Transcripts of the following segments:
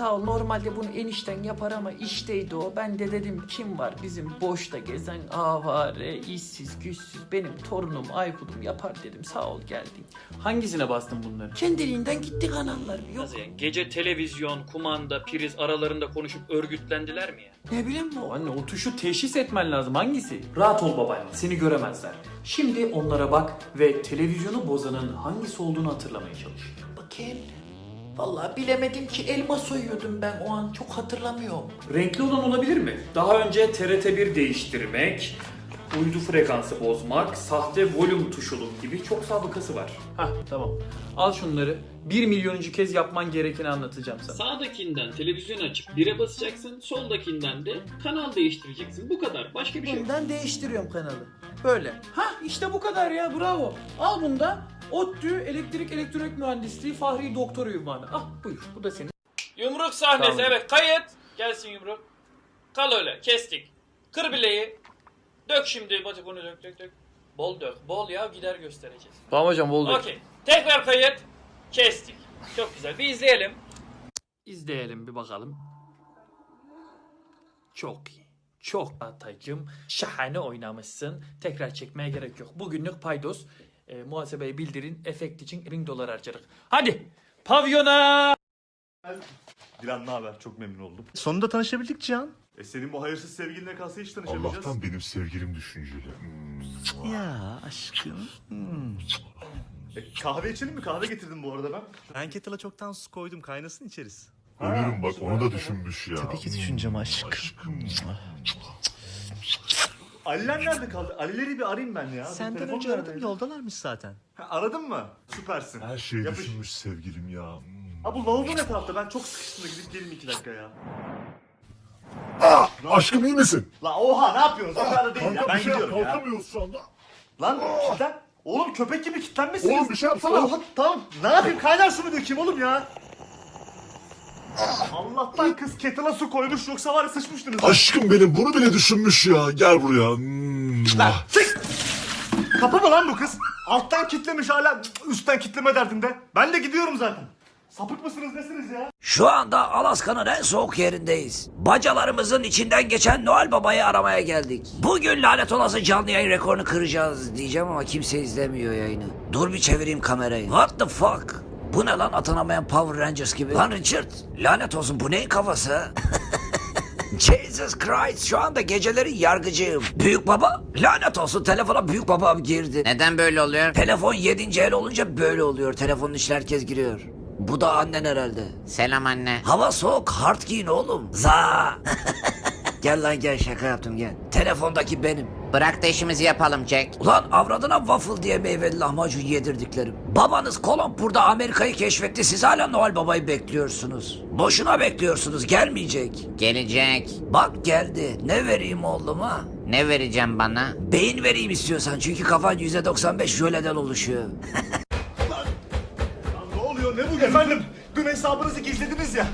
sağ ol. Normalde bunu enişten yapar ama işteydi o. Ben de dedim kim var bizim boşta gezen avare, işsiz, güçsüz. Benim torunum Aykut'um yapar dedim. Sağ ol geldin. Hangisine bastın bunları? Kendiliğinden gitti kanallar. Yok. Nasıl yani? Gece televizyon, kumanda, priz aralarında konuşup örgütlendiler mi ya? Ne bileyim o. Anne o tuşu teşhis etmen lazım. Hangisi? Rahat ol babaanne. Seni göremezler. Şimdi onlara bak ve televizyonu bozanın hangisi olduğunu hatırlamaya çalış. Bakayım. Vallahi bilemedim ki elma soyuyordum ben o an. Çok hatırlamıyorum. Renkli olan olabilir mi? Daha önce TRT1 değiştirmek, uydu frekansı bozmak, sahte volüm tuşuluk gibi çok sabıkası var. Hah tamam. Al şunları. Bir milyonuncu kez yapman gerekeni anlatacağım sana. Sağdakinden televizyon açıp 1'e basacaksın. Soldakinden de kanal değiştireceksin. Bu kadar. Başka bir şey yok. Bundan değiştiriyorum kanalı. Böyle. Hah işte bu kadar ya bravo. Al bunu da. ODTÜ Elektrik Elektronik Mühendisliği Fahri Doktor ünvanı. Ah buyur bu da senin. Yumruk sahnesi Tamam. evet kayıt. Gelsin yumruk. Kal öyle kestik. Kır bileği. Dök şimdi bacak onu dök dök dök. Bol dök. Bol ya gider göstereceğiz. Tamam hocam oldu. Okey. Tekrar kayıt. Kestik. Çok güzel. Bir izleyelim. İzleyelim bir bakalım. Çok iyi. Çok Ataycım. Şahane oynamışsın. Tekrar çekmeye gerek yok. Bugünlük paydos. E, muhasebeye bildirin. Efekt için 1000 dolar harcadık. Hadi. Pavyona. Dilan ne haber? Çok memnun oldum. Sonunda tanışabildik Cihan. E senin bu hayırsız sevgilinle kalsa hiç tanışamayacağız. Allah'tan benim sevgilim düşünceli. Hmm. Ya aşkım. Hmm. E, kahve içelim mi? Kahve getirdim bu arada ben. Ben kettle'a çoktan su koydum kaynasın içeriz. Ölürüm bak onu da düşünmüş ya. Tabii ki düşüneceğim Hmm, aşkım. Aliler nerede kaldı? Alileri bir arayayım ben ya. Senden Telefon önce aradım neredeydi? yoldalarmış zaten. Ha, aradın mı? Süpersin. Her şeyi Yapış. düşünmüş sevgilim ya. Ha bu lavabo ne tarafta? Ben çok sıkıştım da gidip geleyim iki dakika ya. Ah, aşkım iyi misin? La oha ne yapıyorsunuz? O kadar da değil ya. Kanka Ben bir şey yap, gidiyorum ya. kalkamıyoruz şu anda. Lan kilitlen. Oğlum köpek gibi kilitlenmişsiniz. Oğlum bir şey yapsana. Oha, tamam. Ne yapayım? Kaynar su mu dökeyim oğlum ya? Allah'tan kız kettle'a su koymuş yoksa var ya sıçmıştınız. Aşkım benim bunu bile düşünmüş ya. Gel buraya. Hmm. Ah. Çık! Kapı mı lan bu kız? Alttan kitlemiş hala üstten kitleme derdinde. Ben de gidiyorum zaten. Sapık mısınız nesiniz ya? Şu anda Alaska'nın en soğuk yerindeyiz. Bacalarımızın içinden geçen Noel Baba'yı aramaya geldik. Bugün lanet olası canlı yayın rekorunu kıracağız diyeceğim ama kimse izlemiyor yayını. Dur bir çevireyim kamerayı. What the fuck? Bu ne lan atanamayan Power Rangers gibi? Lan Richard lanet olsun bu neyin kafası? Jesus Christ şu anda geceleri yargıcıyım. Büyük baba lanet olsun telefona büyük babam girdi. Neden böyle oluyor? Telefon 7. el olunca böyle oluyor. Telefonun içine herkes giriyor. Bu da annen herhalde. Selam anne. Hava soğuk hard giyin oğlum. Za. gel lan gel şaka yaptım gel. Telefondaki benim. Bırak da işimizi yapalım Jack. Ulan avradına waffle diye meyveli lahmacun yedirdiklerim. Babanız Kolomb burada Amerika'yı keşfetti. Siz hala Noel Baba'yı bekliyorsunuz. Boşuna bekliyorsunuz. Gelmeyecek. Gelecek. Bak geldi. Ne vereyim oğluma? Ne vereceğim bana? Beyin vereyim istiyorsan çünkü kafan %95 jöleden oluşuyor. Lan ne oluyor ne bu Efendim dün hesabınızı gizlediniz ya.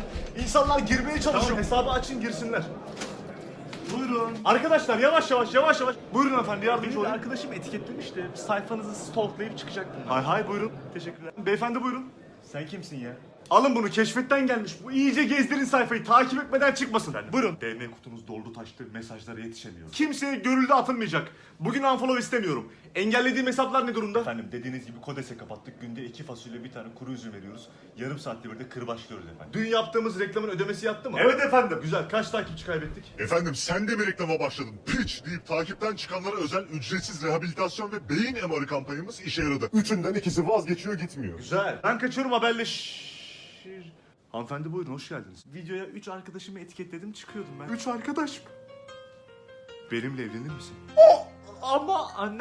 İnsanlar girmeye çalışıyor. hesabı açın girsinler. Buyurun. Arkadaşlar yavaş yavaş yavaş yavaş. Buyurun efendi yardımcı olun. arkadaşım etiketlemişti. Sayfanızı stalklayıp çıkacak bunlar. Hay hay buyurun. Teşekkürler. Beyefendi buyurun. Sen kimsin ya? Alın bunu keşfetten gelmiş. Bu iyice gezdirin sayfayı. Takip etmeden çıkmasın. buyurun. DM kutunuz doldu taştı. Mesajlara yetişemiyor. Kimseye görüldü atılmayacak. Bugün unfollow istemiyorum. Engellediğim hesaplar ne durumda? Efendim dediğiniz gibi kodese kapattık. Günde iki fasulye bir tane kuru üzüm veriyoruz. Yarım saatte bir de kırbaçlıyoruz efendim. Dün yaptığımız reklamın ödemesi yattı mı? Evet efendim. Güzel. Kaç takipçi kaybettik? Efendim sen de mi reklama başladın? Piç deyip takipten çıkanlara özel ücretsiz rehabilitasyon ve beyin MR'ı kampanyamız işe yaradı. Üçünden ikisi vazgeçiyor gitmiyor. Güzel. Ben kaçıyorum haberleşir. Hanımefendi buyurun hoş geldiniz. Videoya 3 arkadaşımı etiketledim çıkıyordum ben. 3 arkadaş mı? Benimle evlenir misin? O ama anne.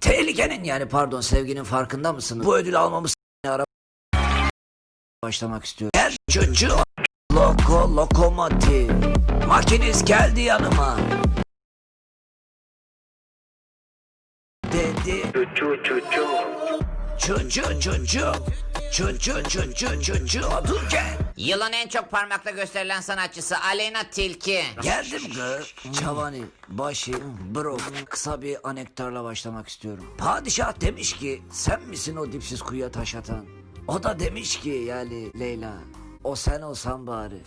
Tehlikenin yani pardon sevginin farkında mısınız? Bu ödülü almamız ara başlamak istiyorum. Gel çocuğu. Loko lokomotiv. Makiniz geldi yanıma. Dedi. Çocuğu çocuğu. Çocuğu çocuğu. Çocuğu çocuğu çocuğu. Dur gel. Yılın en çok parmakla gösterilen sanatçısı Aleyna Tilki. Geldim gı. Çavani, başı, bro. Kısa bir anektarla başlamak istiyorum. Padişah demiş ki sen misin o dipsiz kuyuya taş atan? O da demiş ki yani Leyla O sen olsan bari.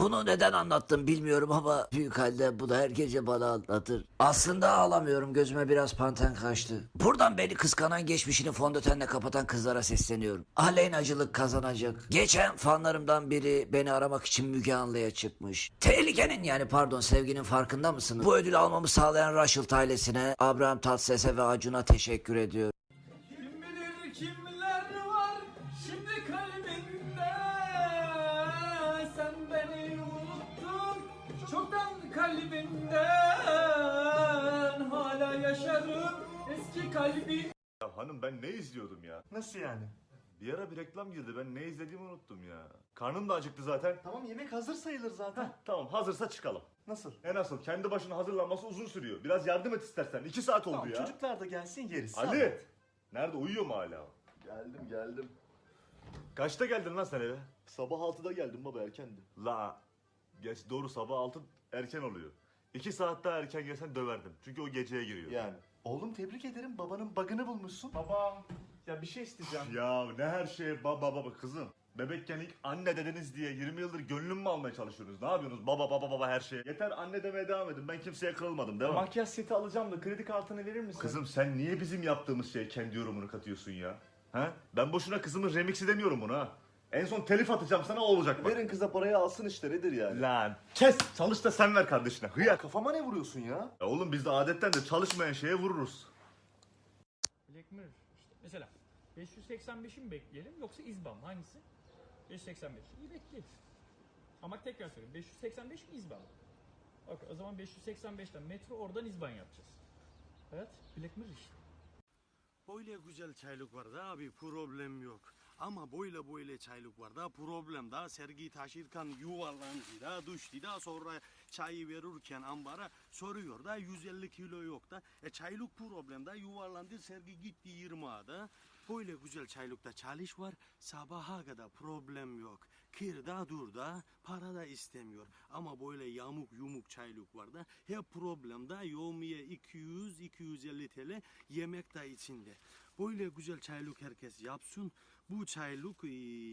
Bunu neden anlattım bilmiyorum ama büyük halde bu da her gece bana anlatır. Aslında ağlamıyorum gözüme biraz panten kaçtı. Buradan beni kıskanan geçmişini fondötenle kapatan kızlara sesleniyorum. Aleynacılık kazanacak. Geçen fanlarımdan biri beni aramak için Müge Anlı'ya çıkmış. Tehlikenin yani pardon sevginin farkında mısınız? Bu ödülü almamı sağlayan Rushelt ailesine, Abraham Tatleses'e ve Acun'a teşekkür ediyorum. Ben ne izliyordum ya? Nasıl yani? Bir ara bir reklam girdi ben ne izlediğimi unuttum ya. Karnım da acıktı zaten. Tamam yemek hazır sayılır zaten. Tamam hazırsa çıkalım. Nasıl? E nasıl? Kendi başına hazırlanması uzun sürüyor. Biraz yardım et istersen. İki saat oldu Tamam ya. çocuklar da gelsin yeriz. Ali! Nerede? Uyuyor mu hala? Geldim geldim. Kaçta geldin lan sen eve? Sabah 6'da geldim baba erkendi. La geç doğru sabah 6 erken oluyor. İki saat daha erken gelsen döverdim. Çünkü o geceye giriyor. Yani. Oğlum tebrik ederim babanın bug'ını bulmuşsun. Baba ya bir şey isteyeceğim. Ya ne her şeye baba baba kızım. Bebekken ilk anne dediniz diye 20 yıldır gönlüm mü almaya çalışıyorsunuz? Ne yapıyorsunuz? Baba baba baba her şeye. Yeter anne demeye devam edin. Ben kimseye kırılmadım değil mi? Makyaj seti alacağım da kredi kartını verir misin? Kızım sen niye bizim yaptığımız şeye kendi yorumunu katıyorsun ya? Ha? Ben boşuna kızımın remixi demiyorum bunu ha. En son telif atacağım sana o olacak bak. Verin kıza parayı alsın işte nedir yani? Lan kes çalış da sen ver kardeşine. Hıyar. Kafama ne vuruyorsun ya? Ya oğlum biz de adetten de çalışmayan şeye vururuz. Black Mirror işte. Mesela 585'i mi bekleyelim yoksa İzban mı? Hangisi? 585. İyi bekleyelim. Ama tekrar söyleyeyim. 585 mi İzban? Okey o zaman 585'ten metro oradan İzban yapacağız. Evet Black Mirror işte. Böyle güzel çaylık var da abi problem yok. Ama böyle böyle çaylık da problem da sergi taşırken yuvarlandı da düştü da sonra çayı verirken ambara soruyor da 150 kilo yok da e çaylık problem da yuvarlandı sergi gitti 20 da böyle güzel çaylıkta çalış var sabaha kadar problem yok. Kir da dur da para da istemiyor. Ama böyle yamuk yumuk çaylık var da hep problem da yomiye 200-250 TL yemek de içinde. Böyle güzel çaylık herkes yapsın. Bu çaylık e,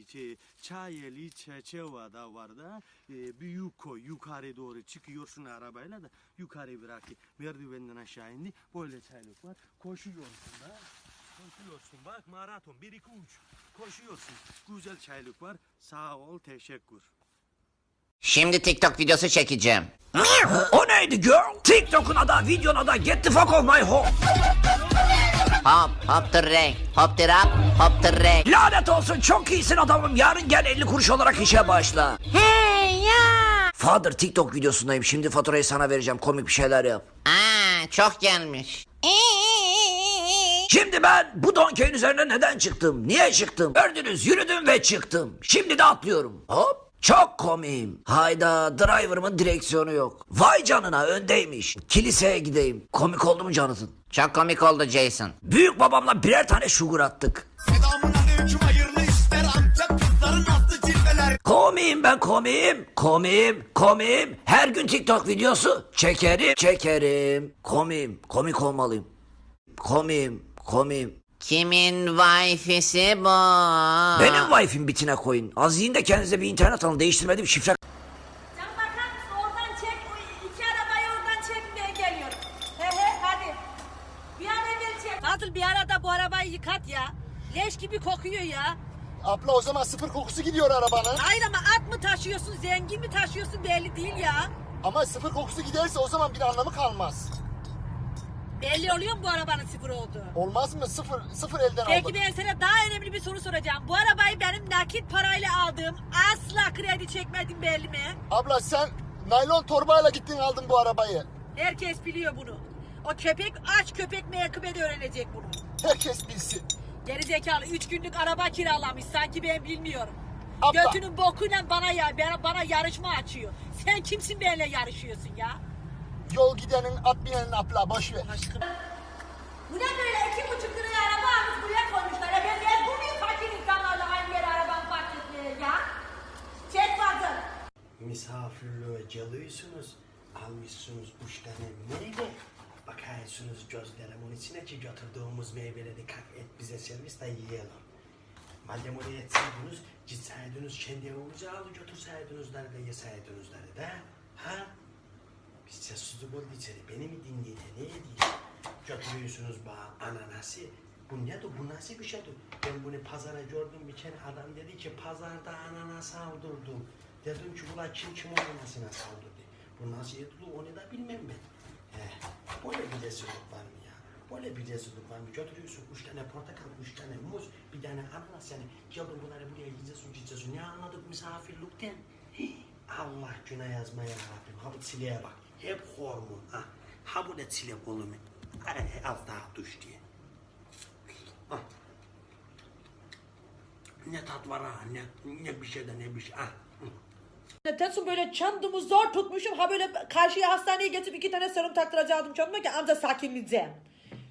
şey, çayeli çerçeve da var da e, büyük koy yukarı doğru çıkıyorsun arabayla da yukarı bırak merdivenden aşağı indi böyle çaylık var koşuyorsun da koşuyorsun bak maraton 1 2 3 koşuyorsun güzel çaylık var sağ ol teşekkür Şimdi TikTok videosu çekeceğim. O neydi girl? TikTok'un adı, videonun adı Get the fuck off my home. Hop hop ring, hop the rap, hop ring. Lanet olsun çok iyisin adamım. Yarın gel 50 kuruş olarak işe başla. Hey ya. Father TikTok videosundayım. Şimdi faturayı sana vereceğim. Komik bir şeyler yap. Aa çok gelmiş. Şimdi ben bu donkeyin üzerine neden çıktım? Niye çıktım? Gördünüz yürüdüm ve çıktım. Şimdi de atlıyorum. Hop. Çok komiyim. Hayda driver'ımın direksiyonu yok. Vay canına öndeymiş. Kiliseye gideyim. Komik oldu mu Jonathan? Çok komik oldu Jason. Büyük babamla birer tane şugur attık. Komiyim ben komiyim. Komiyim, komiyim. Her gün TikTok videosu çekerim, çekerim. Komiyim, komik olmalıyım. Komiyim, komiyim. Kimin wifi'si bu? Benim wifi'm bitine koyun. Az yiyin de kendinize bir internet alın. Değiştirmedim şifre Sen bakar mısın oradan çek, o iki arabayı oradan çekmeye geliyorum. He he hadi. Bir an evvel çek. Kadın bir arada bu arabayı yıkat ya. Leş gibi kokuyor ya. Abla o zaman sıfır kokusu gidiyor arabanın. Hayır ama at mı taşıyorsun, zengin mi taşıyorsun belli değil ya. Ama sıfır kokusu giderse o zaman bir anlamı kalmaz. Belli oluyor mu bu arabanın sıfır olduğu? Olmaz mı? Sıfır, sıfır elden Peki ben sana daha önemli bir soru soracağım. Bu arabayı benim nakit parayla aldığım, asla kredi çekmedim belli mi? Abla sen naylon torbayla gittin aldın bu arabayı. Herkes biliyor bunu. O köpek aç köpek meyakkıbe de öğrenecek bunu. Herkes bilsin. Geri zekalı 3 günlük araba kiralamış sanki ben bilmiyorum. Abla. Götünün bokuyla bana ya bana, bana yarışma açıyor. Sen kimsin benimle yarışıyorsun ya? Yol gidenin at binenin abla boş ver. Bu ne böyle iki buçuk liraya araba almış buraya koymuşlar. Ya ben, ben bu muyum fakir insanlarla aynı yere arabamı park etmeye ya? Çek fazla. Misafirliğe geliyorsunuz almışsınız üç tane meyve bakıyorsunuz gözlerimin içine ki götürdüğümüz meyveleri kalk et bize servis de yiyelim Madem oraya etseydiniz, gitseydiniz kendi alıp götürseydiniz de yeseydiniz de. Ha? Bir sessizlik oldu içeri. Beni mi dinledi? Ne ediyor? Götürüyorsunuz bana ananası. Bu nedir? Bu nasıl bir şeydir? Ben bunu pazara gördüm bir kere adam dedi ki pazarda ananas aldırdım. Dedim ki ula kim kim ananasına saldırdı? Bu nasıl edilir onu da bilmem ben. He, böyle bir rezillik var mı ya? Böyle bir rezillik var mı? Götürüyorsun üç tane portakal, üç tane muz, bir tane ananas yani. Geldin bunları buraya yiyeceğiz, yiyeceğiz. Ne anladık misafirlikten? Hii, Allah günah yazma ya Rabbim. Ha bu çileğe bak. Hep hormon. Ha, ha bu da çilek? Ay, az daha duş diye. Ah. Ne tat var ha, ne, ne bir şey de ne bir şey. Ah. Nedense böyle çandımı zor tutmuşum. Ha böyle karşıya hastaneye getirip iki tane serum taktıracaktım çandıma ki amca sakinleyeceğim.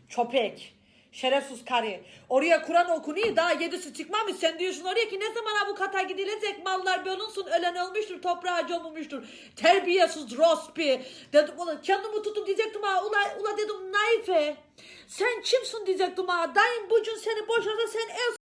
Çöpek. Şerefsiz karı. Oraya Kur'an okunuyor daha yedisi çıkmamış. Sen diyorsun oraya ki ne zaman avukata gidilecek mallar bölünsün ölen ölmüştür toprağa gömülmüştür. Terbiyesiz rospi. Dedim ulan kendimi tutup diyecektim ha ula, ula dedim naife. Sen kimsin diyecektim ha dayım bugün seni boşasa sen en